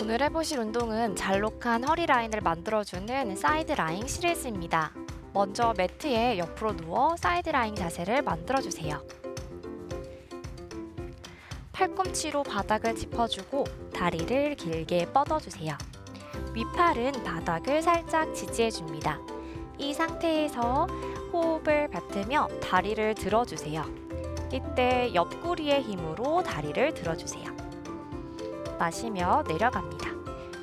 오늘 해보실 운동은 잘록한 허리 라인을 만들어주는 사이드 라인 시리즈입니다. 먼저 매트에 옆으로 누워 사이드 라인 자세를 만들어주세요. 팔꿈치로 바닥을 짚어주고 다리를 길게 뻗어주세요. 윗팔은 바닥을 살짝 지지해줍니다. 이 상태에서 호흡을 뱉으며 다리를 들어주세요. 이때 옆구리의 힘으로 다리를 들어주세요. 마시며 내려갑니다.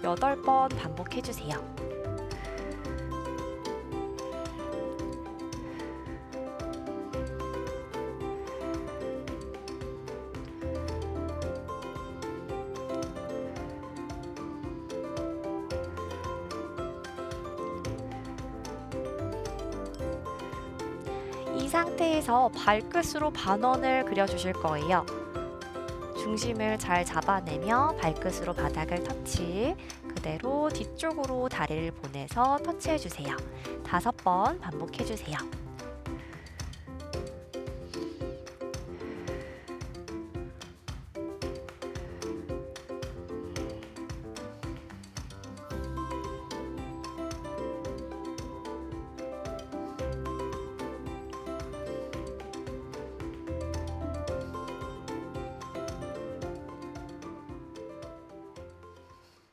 8번 반복해주세요. 이 상태에서 발끝으로 반원을 그려주실 거예요. 중심을 잘 잡아내며 발끝으로 바닥을 터치. 그대로 뒤쪽으로 다리를 보내서 터치해주세요. 다섯 번 반복해주세요.